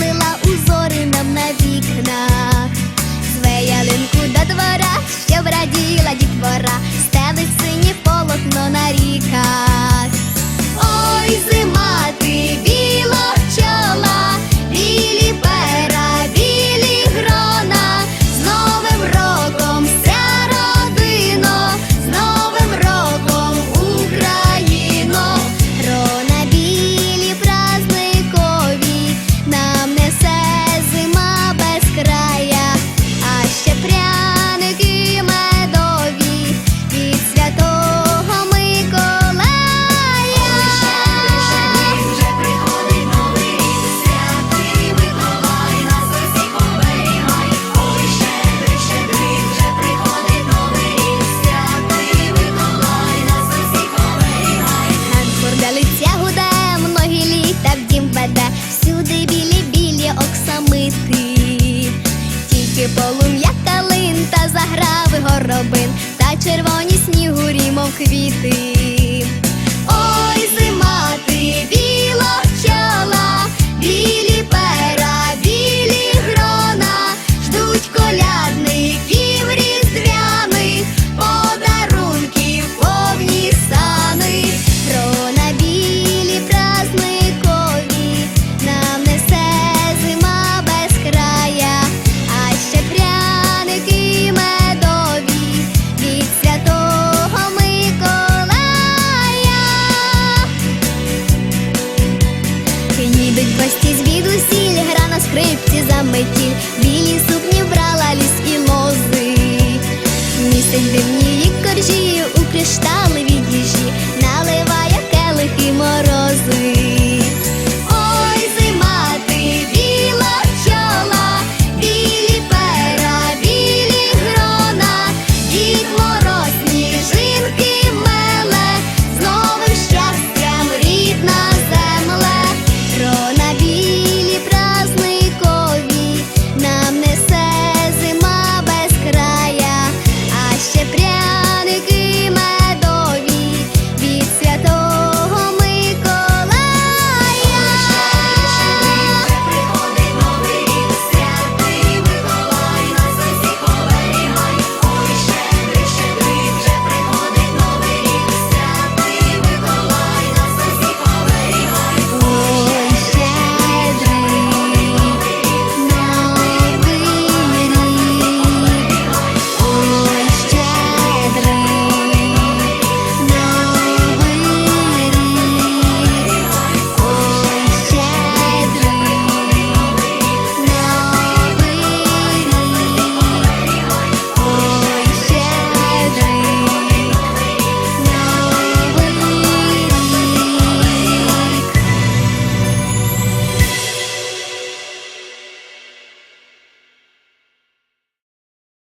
Плила узори нам на вікнах, Свея ялинку до двора, щоб враділа дітвора. квітки полум'я калин, та заграви горобин, та червоні снігурі, мов квіти.